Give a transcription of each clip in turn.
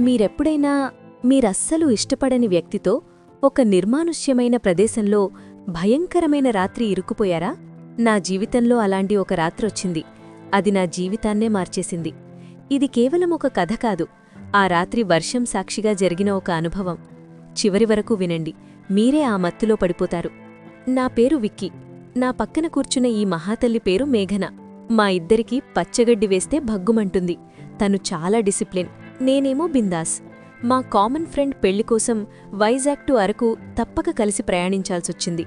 మీరెప్పుడైనా మీరస్సలు ఇష్టపడని వ్యక్తితో ఒక నిర్మానుష్యమైన ప్రదేశంలో భయంకరమైన రాత్రి ఇరుక్కుపోయారా? నా జీవితంలో అలాంటి ఒక రాత్రొచ్చింది అది నా జీవితాన్నే మార్చేసింది. ఇది కేవలం ఒక కథ కాదు. ఆ రాత్రి వర్షం సాక్షిగా జరిగిన ఒక అనుభవం. చివరి వరకు వినండి. మీరే ఆ మత్తులో పడిపోతారు. నా పేరు విక్కీ. నా పక్కన కూర్చున్న ఈ మహాతల్లి పేరు మేఘన. మా ఇద్దరికీ పచ్చగడ్డి వేస్తే భగ్గుమంటుంది. తను చాలా డిసిప్లిన్. నేనేమో బిందాస్. మా కామన్ ఫ్రెండ్ పెళ్ళి కోసం వైజాగ్ టు అరకు తప్పక కలిసి ప్రయాణించాల్సొచ్చింది.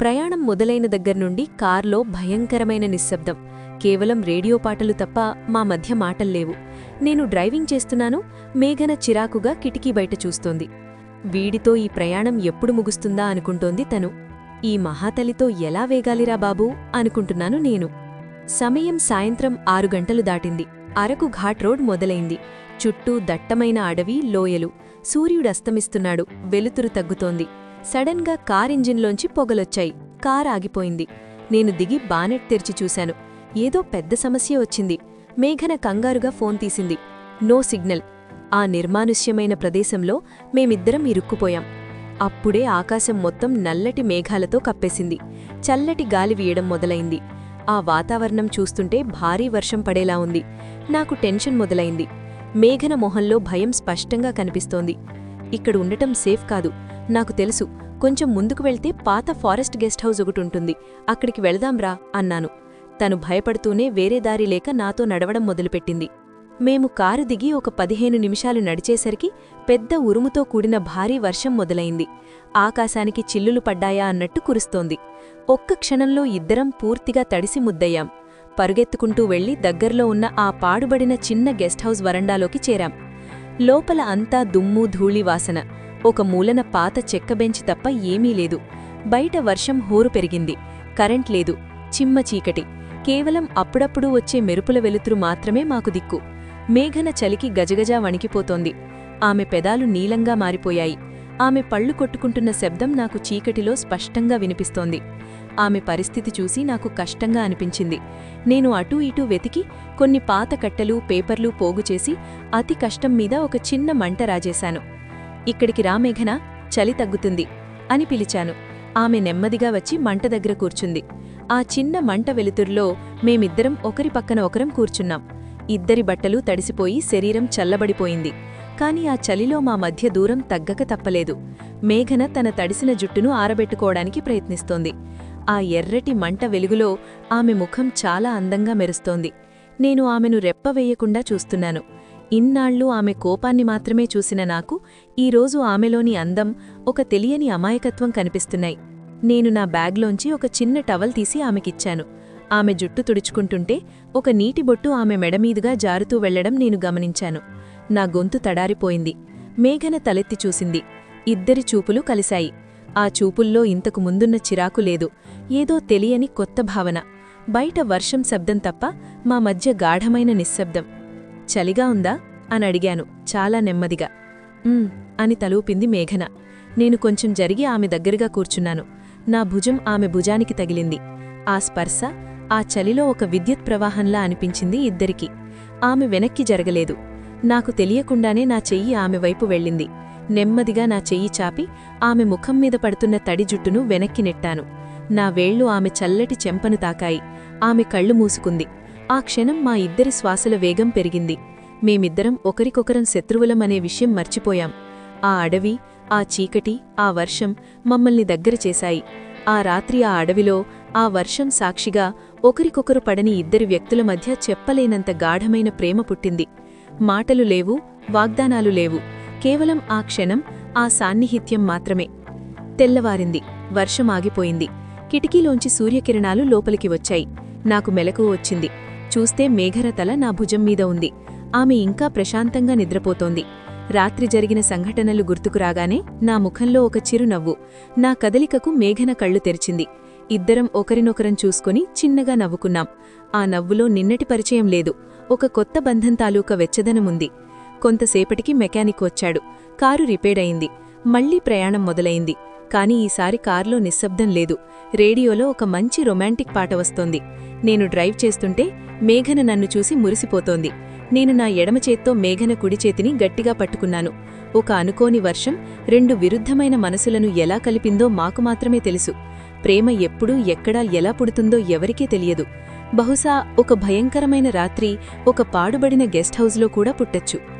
ప్రయాణం మొదలైన దగ్గర్నుండి కార్లో భయంకరమైన నిశ్శబ్దం. కేవలం రేడియో పాటలు తప్ప మా మధ్య మాటల్లేవు నేను డ్రైవింగ్ చేస్తున్నాను మేఘన చిరాకుగా కిటికీ బయట చూస్తోంది. వీడితో ఈ ప్రయాణం ఎప్పుడు ముగుస్తుందా అనుకుంటోంది తను. ఈ మహాతలితో ఎలా వేగాలిరా బాబూ? అనుకుంటున్నాను నేను. సమయం సాయంత్రం ఆరు గంటలు దాటింది. అరకు ఘాట్ రోడ్ మొదలైంది. చుట్టూ దట్టమైన అడవి లోయలు. సూర్యుడస్తమిస్తున్నాడు వెలుతురు తగ్గుతోంది. సడన్గా కార్ ఇంజిన్లోంచి పొగలొచ్చాయి. కార్ ఆగిపోయింది. నేను దిగి బానెట్ తెరిచి చూశాను. ఏదో పెద్ద సమస్య వచ్చింది. మేఘన కంగారుగా ఫోన్ తీసింది. No signal. ఆ నిర్మానుష్యమైన ప్రదేశంలో మేమిద్దరం ఇరుక్కుపోయాం. అప్పుడే ఆకాశం మొత్తం నల్లటి మేఘాలతో కప్పేసింది. చల్లటి గాలి వీయడం మొదలైంది. ఆ వాతావరణం చూస్తుంటే భారీ వర్షం పడేలా ఉంది. నాకు టెన్షన్ మొదలైంది. మేఘన మొహంలో భయం స్పష్టంగా కనిపిస్తోంది. ఇక్కడ ఉండటం సేఫ్ కాదు. నాకు తెలుసు కొంచెం ముందుకు వెళ్తే పాత ఫారెస్ట్ గెస్ట్ హౌస్ ఒకటుంటుంది అక్కడికి వెళదాంరా అన్నాను. తను భయపడుతూనే వేరే దారి లేక నాతో నడవడం మొదలుపెట్టింది. మేము కారు దిగి ఒక పదిహేను నిమిషాలు నడిచేసరికి పెద్ద ఉరుముతో కూడిన భారీ వర్షం మొదలైంది. ఆకాశానికి చిల్లులు పడ్డాయా అన్నట్టు కురుస్తోంది. ఒక్క క్షణంలో ఇద్దరం పూర్తిగా తడిసి ముద్దయ్యాం. పరుగెత్తుకుంటూ వెళ్ళి దగ్గర్లో ఉన్న ఆ పాడుబడిన చిన్న గెస్ట్ హౌస్ వరండాలోకి చేరాం. లోపల అంతా దుమ్ము ధూళి వాసన. ఒక మూలన పాత చెక్క బెంచి తప్ప ఏమీ లేదు. బయట వర్షం హోరు పెరిగింది. కరెంట్ లేదు. చిమ్మ చీకటి. కేవలం అప్పుడప్పుడు వచ్చే మెరుపుల వెలుతురు మాత్రమే మాకు దిక్కు. మేఘన చలికి గజగజా వణికిపోతోంది. ఆమె పెదాలు నీలంగా మారిపోయాయి. ఆమె పళ్ళు కొట్టుకుంటున్న శబ్దం నాకు చీకటిలో స్పష్టంగా వినిపిస్తోంది. ఆమె పరిస్థితి చూసి నాకు కష్టంగా అనిపించింది. నేను అటూ ఇటూ వెతికి కొన్ని పాత కట్టెలు పేపర్లు పోగుచేసి అతి కష్టం మీద ఒక చిన్న మంట రాజేశాను. ఇక్కడికి రామేఘన చలి తగ్గుతుంది అని పిలిచాను. ఆమె నెమ్మదిగా వచ్చి మంట దగ్గర కూర్చుంది. ఆ చిన్న మంట వెలుతురులో మేమిద్దరం ఒకరి పక్కన ఒకరం కూర్చున్నాం. ఇద్దరి బట్టలు తడిసిపోయి శరీరం చల్లబడిపోయింది. కాని ఆ చలిలో మా మధ్య దూరం తగ్గక తప్పలేదు. మేఘన తన తడిసిన జుట్టును ఆరబెట్టుకోవడానికి ప్రయత్నిస్తోంది. ఆ ఎర్రటి మంట వెలుగులో ఆమె ముఖం చాలా అందంగా మెరుస్తోంది. నేను ఆమెను రెప్పవేయకుండా చూస్తున్నాను. ఇన్నాళ్ళు ఆమె కోపాన్ని మాత్రమే చూసిన నాకు ఈరోజు ఆమెలోని అందం ఒక తెలియని అమాయకత్వం కనిపిస్తున్నాయి. నేను నా బ్యాగ్లోంచి ఒక చిన్న టవల్ తీసి ఆమెకిచ్చాను. ఆమె జుట్టు తుడుచుకుంటుంటే ఒక నీటి బొట్టు ఆమె మెడమీదుగా జారుతూ వెళ్ళడం నేను గమనించాను. నా గొంతు తడారిపోయింది. మేఘన తలెత్తి చూసింది. ఇద్దరి చూపులు కలిశాయి. ఆ చూపుల్లో ఇంతకు ముందున్న చిరాకు లేదు. ఏదో తెలియని కొత్త భావన. బయట వర్షం శబ్దం తప్ప మా మధ్య గాఢమైన నిశ్శబ్దం. చలిగా ఉందా? అని అడిగాను చాలా నెమ్మదిగా. అని తలూపింది మేఘన. నేను కొంచెం జరిగి ఆమె దగ్గరగా కూర్చున్నాను. నా భుజం ఆమె భుజానికి తగిలింది. ఆ స్పర్శ ఆ చలిలో ఒక విద్యుత్ ప్రవాహంలా అనిపించింది ఇద్దరికీ. ఆమె వెనక్కి జరగలేదు. నాకు తెలియకుండానే నా చెయ్యి ఆమె వైపు వెళ్ళింది. నెమ్మదిగా నా చెయ్యి చాపి ఆమె ముఖం మీద పడుతున్న తడి జుట్టును వెనక్కి నెట్టాను. నా వేళ్ళు ఆమె చల్లటి చెంపను తాకాయి. ఆమె కళ్ళు మూసుకుంది. ఆ క్షణం మా ఇద్దరి శ్వాసల వేగం పెరిగింది. మేమిద్దరం ఒకరికొకరం శత్రువులం అనే విషయం మర్చిపోయాం. ఆ అడవి ఆ చీకటి ఆ వర్షం మమ్మల్ని దగ్గర చేశాయి. ఆ రాత్రి ఆ అడవిలో ఆ వర్షం సాక్షిగా ఒకరికొకరు పడని ఇద్దరి వ్యక్తుల మధ్య చెప్పలేనంత గాఢమైన ప్రేమ పుట్టింది. మాటలు లేవు వాగ్దానాలు లేవు. కేవలం ఆ క్షణం ఆ సాన్నిహిత్యం మాత్రమే. తెల్లవారింది వర్షం ఆగిపోయింది. కిటికీలోంచి సూర్యకిరణాలు లోపలికి వచ్చాయి. నాకు మెలకు వచ్చింది. చూస్తే మేఘరతల నా భుజం మీద ఉంది. ఆమె ఇంకా ప్రశాంతంగా నిద్రపోతోంది. రాత్రి జరిగిన సంఘటనలు గుర్తుకురాగానే నా ముఖంలో ఒక చిరునవ్వు. నా కదలికకు మేఘన కళ్ళు తెరిచింది. ఇద్దరం ఒకరినొకరం చూసుకుని చిన్నగా నవ్వుకున్నాం. ఆ నవ్వులో నిన్నటి పరిచయం లేదు. ఒక కొత్త బంధం తాలూకా వెచ్చదనముంది కొంతసేపటికి మెకానిక్ వచ్చాడు. కారు రిపేడయింది మళ్ళీ ప్రయాణం మొదలైంది. కాని ఈసారి కారులో నిశ్శబ్దం లేదు. రేడియోలో ఒక మంచి రొమాంటిక్ పాట వస్తోంది. నేను డ్రైవ్ చేస్తుంటే మేఘన నన్ను చూసి మురిసిపోతోంది. నేను నా ఎడమ చేత్తో మేఘన కుడి చేతిని గట్టిగా పట్టుకున్నాను. ఒక అనుకోని వర్షం రెండు విరుద్ధమైన మనసులను ఎలా కలిపిందో మాకు మాత్రమే తెలుసు. ప్రేమ ఎప్పుడూ ఎక్కడా ఎలా పుడుతుందో ఎవరికీ తెలియదు. బహుశా ఒక భయంకరమైన రాత్రి ఒక పాడుబడిన గెస్ట్ హౌస్లో కూడా పుట్టచ్చు.